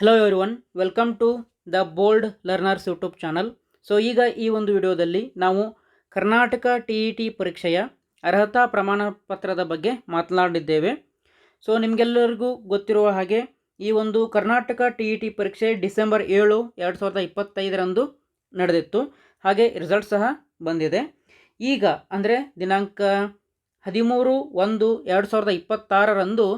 Hello everyone welcome to the Bold Learners YouTube channel so ಈಗ ಈ ಒಂದು ವಿಡಿಯೋದಲ್ಲಿ ನಾವು ಕರ್ನಾಟಕ ಟಿ ಇ ಟಿ ಪರೀಕ್ಷೆಯ ಅರ್ಹತಾ ಪ್ರಮಾಣ ಪತ್ರದ ಬಗ್ಗೆ ಮಾತನಾಡಿದ್ದೇವೆ. ಸೊ ನಿಮಗೆಲ್ಲರಿಗೂ ಗೊತ್ತಿರುವ ಹಾಗೆ ಈ ಒಂದು ಕರ್ನಾಟಕ ಟಿ ಇ ಟಿ ಪರೀಕ್ಷೆ ಡಿಸೆಂಬರ್ ಏಳು, ಎರಡು ಸಾವಿರದ ಇಪ್ಪತ್ತೈದರಂದು ನಡೆದಿತ್ತು. ಹಾಗೆ ರಿಸಲ್ಟ್ ಸಹ ಬಂದಿದೆ. ಈಗ ಅಂದರೆ ದಿನಾಂಕ ಹದಿಮೂರು ಒಂದು, ಎರಡು ಸಾವಿರದ ಇಪ್ಪತ್ತಾರರಂದು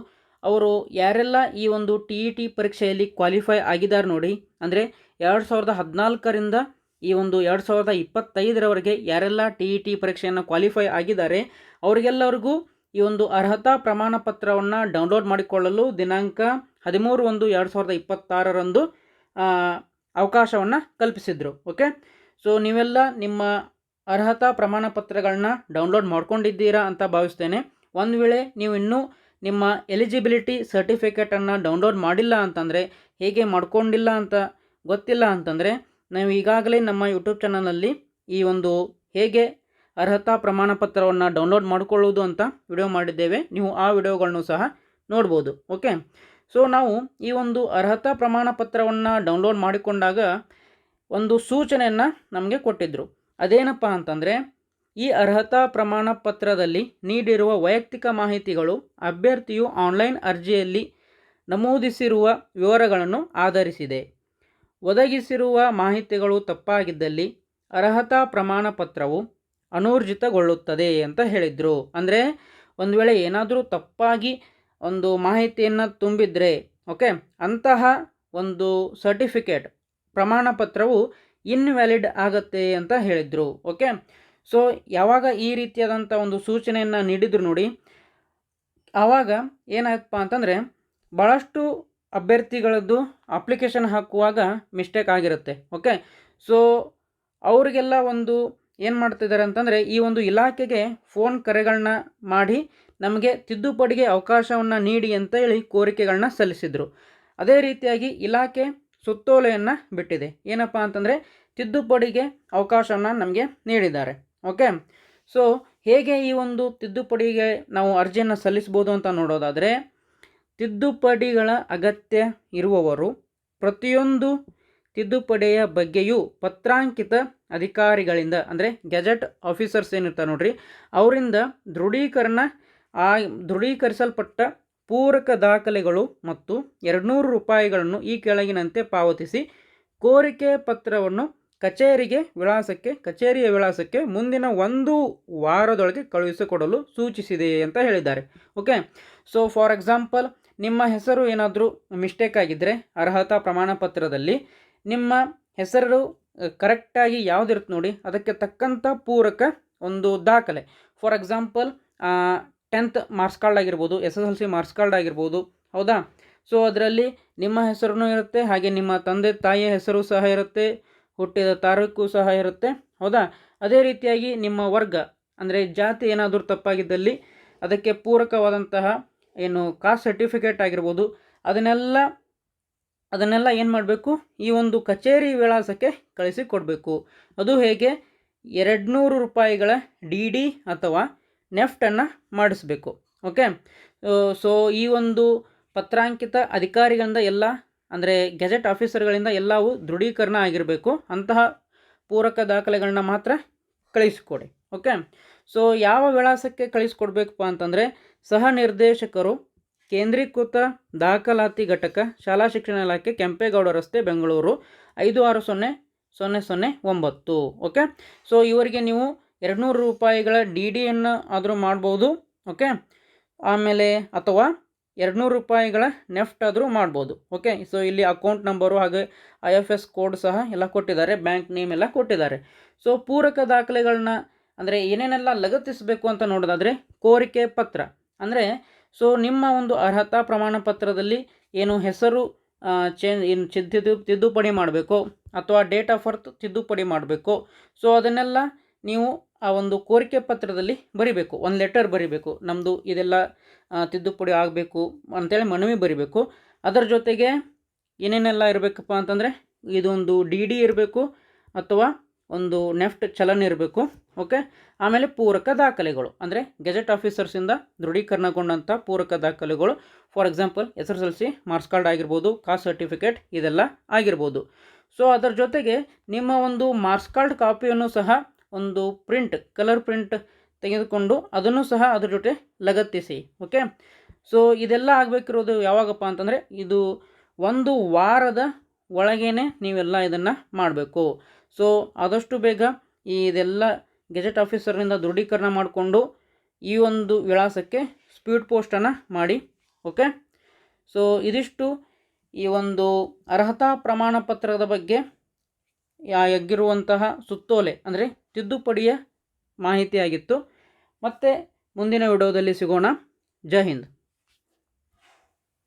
ಅವರು ಯಾರೆಲ್ಲ ಈ ಒಂದು ಟಿ ಇ ಟಿ ಪರೀಕ್ಷೆಯಲ್ಲಿ ಕ್ವಾಲಿಫೈ ಆಗಿದ್ದಾರೆ ನೋಡಿ, ಅಂದರೆ ಎರಡು ಸಾವಿರದ ಹದಿನಾಲ್ಕರಿಂದ ಈ ಒಂದು ಎರಡು ಸಾವಿರದ ಇಪ್ಪತ್ತೈದರವರೆಗೆ ಯಾರೆಲ್ಲ ಟಿ ಇ ಟಿ ಪರೀಕ್ಷೆಯನ್ನು ಕ್ವಾಲಿಫೈ ಆಗಿದ್ದಾರೆ, ಅವರಿಗೆಲ್ಲರಿಗೂ ಈ ಒಂದು ಅರ್ಹತಾ ಪ್ರಮಾಣ ಪತ್ರವನ್ನು ಡೌನ್ಲೋಡ್ ಮಾಡಿಕೊಳ್ಳಲು ದಿನಾಂಕ ಹದಿಮೂರು ಒಂದು ಎರಡು ಸಾವಿರದ ಇಪ್ಪತ್ತಾರರಂದು ಅವಕಾಶವನ್ನು ಕಲ್ಪಿಸಿದರು ಓಕೆ ಸೊ ನೀವೆಲ್ಲ ನಿಮ್ಮ ಅರ್ಹತಾ ಪ್ರಮಾಣ ಪತ್ರಗಳನ್ನ ಡೌನ್ಲೋಡ್ ಮಾಡ್ಕೊಂಡಿದ್ದೀರಾ ಅಂತ ಭಾವಿಸ್ತೇನೆ. ಒಂದು ವೇಳೆ ನೀವು ಇನ್ನೂ ನಿಮ್ಮ ಎಲಿಜಿಬಿಲಿಟಿ ಸರ್ಟಿಫಿಕೇಟನ್ನು ಡೌನ್ಲೋಡ್ ಮಾಡಿಲ್ಲ ಅಂತಂದರೆ ಹೇಗೆ ಮಾಡ್ಕೊಂಡಿಲ್ಲ ಅಂತ ಗೊತ್ತಿಲ್ಲ ಅಂತಂದರೆ ನಾವು ಈಗಾಗಲೇ ನಮ್ಮ ಯೂಟ್ಯೂಬ್ ಚಾನಲಲ್ಲಿ ಈ ಒಂದು ಹೇಗೆ ಅರ್ಹತಾ ಪ್ರಮಾಣ ಪತ್ರವನ್ನು ಡೌನ್ಲೋಡ್ ಮಾಡಿಕೊಳ್ಳುವುದು ಅಂತ ವಿಡಿಯೋ ಮಾಡಿದ್ದೇವೆ. ನೀವು ಆ ವಿಡಿಯೋಗಳನ್ನು ಸಹ ನೋಡ್ಬೋದು ಓಕೆ ಸೊ ನಾವು ಈ ಒಂದು ಅರ್ಹತಾ ಪ್ರಮಾಣ ಪತ್ರವನ್ನು ಡೌನ್ಲೋಡ್ ಮಾಡಿಕೊಂಡಾಗ ಒಂದು ಸೂಚನೆಯನ್ನು ನಮಗೆ ಕೊಟ್ಟಿದ್ದರು ಅದೇನಪ್ಪ ಅಂತಂದರೆ ಈ ಅರ್ಹತಾ ಪ್ರಮಾಣ ಪತ್ರದಲ್ಲಿ ನೀಡಿರುವ ವೈಯಕ್ತಿಕ ಮಾಹಿತಿಗಳು, ಅಭ್ಯರ್ಥಿಯು ಆನ್ಲೈನ್ ಅರ್ಜಿಯಲ್ಲಿ ನಮೂದಿಸಿರುವ ವಿವರಗಳನ್ನು ಆಧರಿಸಿದೆ. ಒದಗಿಸಿರುವ ಮಾಹಿತಿಗಳು ತಪ್ಪಾಗಿದ್ದಲ್ಲಿ ಅರ್ಹತಾ ಪ್ರಮಾಣ ಪತ್ರವು ಅನೂರ್ಜಿತಗೊಳ್ಳುತ್ತದೆ ಅಂತ ಹೇಳಿದರು. ಅಂದರೆ ಒಂದು ವೇಳೆ ಏನಾದರೂ ತಪ್ಪಾಗಿ ಒಂದು ಮಾಹಿತಿಯನ್ನು ತುಂಬಿದರೆ, ಓಕೆ, ಅಂತಹ ಒಂದು ಸರ್ಟಿಫಿಕೇಟ್ ಪ್ರಮಾಣ ಪತ್ರವು ಇನ್ವ್ಯಾಲಿಡ್ ಆಗತ್ತೆ ಅಂತ ಹೇಳಿದರು, ಓಕೆ. ಸೊ ಯಾವಾಗ ಈ ರೀತಿಯಾದಂಥ ಒಂದು ಸೂಚನೆಯನ್ನು ನೀಡಿದ್ರು ನೋಡಿ, ಆವಾಗ ಏನಾಯ್ತಪ್ಪ ಅಂತಂದರೆ ಭಾಳಷ್ಟು ಅಭ್ಯರ್ಥಿಗಳದ್ದು ಅಪ್ಲಿಕೇಶನ್ ಹಾಕುವಾಗ ಮಿಸ್ಟೇಕ್ ಆಗಿರುತ್ತೆ, ಓಕೆ? ಸೊ ಅವರಿಗೆಲ್ಲ ಒಂದು ಏನು ಮಾಡ್ತಿದ್ದಾರೆ ಅಂತಂದರೆ ಈ ಒಂದು ಇಲಾಖೆಗೆ ಫೋನ್ ಕರೆಗಳನ್ನ ಮಾಡಿ ನಮಗೆ ತಿದ್ದುಪಡಿಗೆ ಅವಕಾಶವನ್ನು ನೀಡಿ ಅಂತ ಹೇಳಿ ಕೋರಿಕೆಗಳನ್ನ ಸಲ್ಲಿಸಿದರು. ಅದೇ ರೀತಿಯಾಗಿ ಇಲಾಖೆ ಸುತ್ತೋಲೆಯನ್ನು ಬಿಟ್ಟಿದೆ. ಏನಪ್ಪ ಅಂತಂದರೆ ತಿದ್ದುಪಡಿಗೆ ಅವಕಾಶವನ್ನು ನಮಗೆ ನೀಡಿದ್ದಾರೆ. ಓಕೆ ಸೊ ಹೇಗೆ ಈ ಒಂದು ತಿದ್ದುಪಡಿಗೆ ನಾವು ಅರ್ಜಿಯನ್ನು ಸಲ್ಲಿಸ್ಬೋದು ಅಂತ ನೋಡೋದಾದರೆ, ತಿದ್ದುಪಡಿಗಳ ಅಗತ್ಯ ಇರುವವರು ಪ್ರತಿಯೊಂದು ತಿದ್ದುಪಡಿಯ ಬಗ್ಗೆಯೂ ಪತ್ರಾಂಕಿತ ಅಧಿಕಾರಿಗಳಿಂದ, ಅಂದರೆ ಗೆಜೆಟ್ ಆಫೀಸರ್ಸ್ ಏನಿರ್ತಾರೆ ನೋಡ್ರಿ, ಅವರಿಂದ ದೃಢೀಕರಣ ಆ, ದೃಢೀಕರಿಸಲ್ಪಟ್ಟ ಪೂರಕ ದಾಖಲೆಗಳು ಮತ್ತು ಎರಡುನೂರು ರೂಪಾಯಿಗಳನ್ನು ಈ ಕೆಳಗಿನಂತೆ ಪಾವತಿಸಿ ಕೋರಿಕೆ ಪತ್ರವನ್ನು ಕಚೇರಿಗೆ ವಿಳಾಸಕ್ಕೆ, ಕಚೇರಿಯ ವಿಳಾಸಕ್ಕೆ ಮುಂದಿನ ಒಂದು ವಾರದೊಳಗೆ ಕಳುಹಿಸಿಕೊಡಲು ಸೂಚಿಸಿದೆ ಅಂತ ಹೇಳಿದ್ದಾರೆ. ಓಕೆ ಸೊ ಫಾರ್ ಎಕ್ಸಾಂಪಲ್ ನಿಮ್ಮ ಹೆಸರು ಏನಾದರೂ ಮಿಸ್ಟೇಕ್ ಆಗಿದ್ದರೆ ಅರ್ಹತಾ ಪ್ರಮಾಣ ಪತ್ರದಲ್ಲಿ ನಿಮ್ಮ ಹೆಸರು ಕರೆಕ್ಟಾಗಿ ಯಾವುದಿರುತ್ತೆ ನೋಡಿ, ಅದಕ್ಕೆ ತಕ್ಕಂಥ ಪೂರಕ ಒಂದು ದಾಖಲೆ. For example tenth marks card ಆಗಿರ್ಬೋದು S S L C marks card ಆಗಿರ್ಬೋದು, ಹೌದಾ? ಸೊ ಅದರಲ್ಲಿ ನಿಮ್ಮ ಹೆಸರು ಇರುತ್ತೆ, ಹಾಗೆ ನಿಮ್ಮ ತಂದೆ ತಾಯಿಯ ಹೆಸರು ಸಹ ಇರುತ್ತೆ. ಹುಟ್ಟಿದ ತಾರೀಕು ಸಹ ಇರುತ್ತೆ. ಹೌದಾ? ಅದೇ ರೀತಿಯಾಗಿ ನಿಮ್ಮ ವರ್ಗ, ಅಂದರೆ ಜಾತಿ ಏನಾದರೂ ತಪ್ಪಾಗಿದ್ದಲ್ಲಿ ಅದಕ್ಕೆ ಪೂರಕವಾದಂತಹ ಏನು ಕಾಸ್ಟ್ ಸರ್ಟಿಫಿಕೇಟ್ ಆಗಿರ್ಬೋದು, ಅದನ್ನೆಲ್ಲ ಅದನ್ನೆಲ್ಲ ಏನು ಮಾಡಬೇಕು? ಈ ಒಂದು ಕಚೇರಿ ವಿಳಾಸಕ್ಕೆ ಕಳಿಸಿ ಕೊಡಬೇಕು. ಅದು ಹೇಗೆ? ಎರಡುನೂರು ರೂಪಾಯಿಗಳ ಡಿ ಡಿ ಅಥವಾ ನೆಫ್ಟನ್ನು ಮಾಡಿಸ್ಬೇಕು. ಓಕೆ? ಸೊ ಈ ಒಂದು ಪತ್ರಾಂಕಿತ ಅಧಿಕಾರಿಗಳಿಂದ ಎಲ್ಲ ಅಂದರೆ ಗೆಜೆಟ್ ಆಫೀಸರ್ಗಳಿಂದ ಎಲ್ಲವೂ ದೃಢೀಕರಣ ಆಗಿರಬೇಕು. ಅಂತಹ ಪೂರಕ ದಾಖಲೆಗಳನ್ನ ಮಾತ್ರ ಕಳಿಸಿಕೊಡಿ. ಓಕೆ? ಸೊ ಯಾವ ವಿಳಾಸಕ್ಕೆ ಕಳಿಸ್ಕೊಡ್ಬೇಕಪ್ಪ ಅಂತಂದರೆ, ಸಹ ನಿರ್ದೇಶಕರು, ಕೇಂದ್ರೀಕೃತ ದಾಖಲಾತಿ ಘಟಕ, ಶಾಲಾ ಶಿಕ್ಷಣ ಇಲಾಖೆ, ಕೆಂಪೇಗೌಡ ರಸ್ತೆ, ಬೆಂಗಳೂರು, ಐದು ಆರು ಸೊನ್ನೆ ಸೊನ್ನೆ ಸೊನ್ನೆ ಒಂಬತ್ತು. ಓಕೆ? ಸೊ ಇವರಿಗೆ ನೀವು ಎರಡುನೂರು ರೂಪಾಯಿಗಳ ಡಿ ಡಿಯನ್ನು ಆದರೂ ಮಾಡ್ಬೋದು. ಓಕೆ? ಆಮೇಲೆ, ಅಥವಾ ಎರಡುನೂರು ರೂಪಾಯಿಗಳ ನೆಫ್ಟ್ ಆದರೂ ಮಾಡ್ಬೋದು. ಓಕೆ, ಸೊ ಇಲ್ಲಿ ಅಕೌಂಟ್ ನಂಬರು ಹಾಗೆ ಐ ಎಫ್ ಎಸ್ ಕೋಡ್ ಸಹ ಎಲ್ಲ ಕೊಟ್ಟಿದ್ದಾರೆ, ಬ್ಯಾಂಕ್ ನೇಮ್ ಎಲ್ಲ ಕೊಟ್ಟಿದ್ದಾರೆ. ಸೊ ಪೂರಕ ದಾಖಲೆಗಳನ್ನ ಅಂದರೆ ಏನೇನೆಲ್ಲ ಲಗತ್ತಿಸಬೇಕು ಅಂತ ನೋಡೋದಾದರೆ ಕೋರಿಕೆ ಪತ್ರ. ಅಂದರೆ ಸೊ ನಿಮ್ಮ ಒಂದು ಅರ್ಹತಾ ಪ್ರಮಾಣ ಪತ್ರದಲ್ಲಿ ಏನು ಹೆಸರು ಚೇಂಜ್, ಏನು ತಿದ್ದು ತಿದ್ದುಪಡಿ ಮಾಡಬೇಕು ಅಥವಾ ಡೇಟ್ ಆಫ್ ಬರ್ತ್ ತಿದ್ದುಪಡಿ ಮಾಡಬೇಕು. ಸೊ ಅದನ್ನೆಲ್ಲ ನೀವು ಆ ಒಂದು ಕೋರಿಕೆ ಪತ್ರದಲ್ಲಿ ಬರಿಬೇಕು, ಒಂದು ಲೆಟರ್ ಬರಿಬೇಕು ನಮ್ಮದು ಇದೆಲ್ಲ ತಿದ್ದುಪಡಿ ಆಗಬೇಕು ಅಂತೇಳಿ ಮನವಿ ಬರಿಬೇಕು. ಅದರ ಜೊತೆಗೆ ಏನೇನೆಲ್ಲ ಇರಬೇಕಪ್ಪ ಅಂತಂದರೆ, ಇದೊಂದು ಡಿ ಡಿ ಇರಬೇಕು ಅಥವಾ ಒಂದು ನೆಫ್ಟ್ ಚಲನ್ ಇರಬೇಕು, ಓಕೆ? ಆಮೇಲೆ ಪೂರಕ ದಾಖಲೆಗಳು, ಅಂದರೆ ಗೆಜೆಟ್ ಆಫೀಸರ್ಸಿಂದ ದೃಢೀಕರಣಗೊಂಡಂಥ ಪೂರಕ ದಾಖಲೆಗಳು, for example, S S L C, marks card ಆಗಿರ್ಬೋದು, ಕಾಸ್ಟ್ ಸರ್ಟಿಫಿಕೇಟ್, ಇದೆಲ್ಲ ಆಗಿರ್ಬೋದು. ಸೊ, ಅದರ ಜೊತೆಗೆ ನಿಮ್ಮ ಒಂದು ಮಾರ್ಕ್ಸ್ ಕಾರ್ಡ್ ಕಾಪಿಯನ್ನು ಸಹ ಒಂದು ಪ್ರಿಂಟ್, ಕಲರ್ ಪ್ರಿಂಟ್ ತೆಗೆದುಕೊಂಡು ಅದನ್ನು ಸಹ ಅದ್ರ ಜೊತೆ ಲಗತ್ತಿಸಿ, ಓಕೆ? ಸೊ ಇದೆಲ್ಲ ಆಗಬೇಕಿರೋದು ಯಾವಾಗಪ್ಪ ಅಂತಂದರೆ ಇದು ಒಂದು ವಾರದ ಒಳಗೇನೆ ನೀವೆಲ್ಲ ಇದನ್ನು ಮಾಡಬೇಕು. ಸೊ ಆದಷ್ಟು ಬೇಗ ಈ ಇದೆಲ್ಲ ಗೆಜೆಟ್ ಆಫೀಸರ್ನಿಂದ ದೃಢೀಕರಣ ಮಾಡಿಕೊಂಡು ಈ ಒಂದು ವಿಳಾಸಕ್ಕೆ ಸ್ಪೀಡ್ ಪೋಸ್ಟನ್ನು ಮಾಡಿ, ಓಕೆ? ಸೊ ಇದಿಷ್ಟು ಈ ಒಂದು ಅರ್ಹತಾ ಪ್ರಮಾಣ ಪತ್ರದ ಬಗ್ಗೆ ಎಗ್ಗಿರುವಂತಹ ಸುತ್ತೋಲೆ ಅಂದರೆ ತಿದ್ದುಪಡಿಯ ಮಾಹಿತಿಯಾಗಿತ್ತು. ಮತ್ತೆ ಮುಂದಿನ ವಿಡಿಯೋದಲ್ಲಿ ಸಿಗೋಣ. ಜೈ ಹಿಂದ್.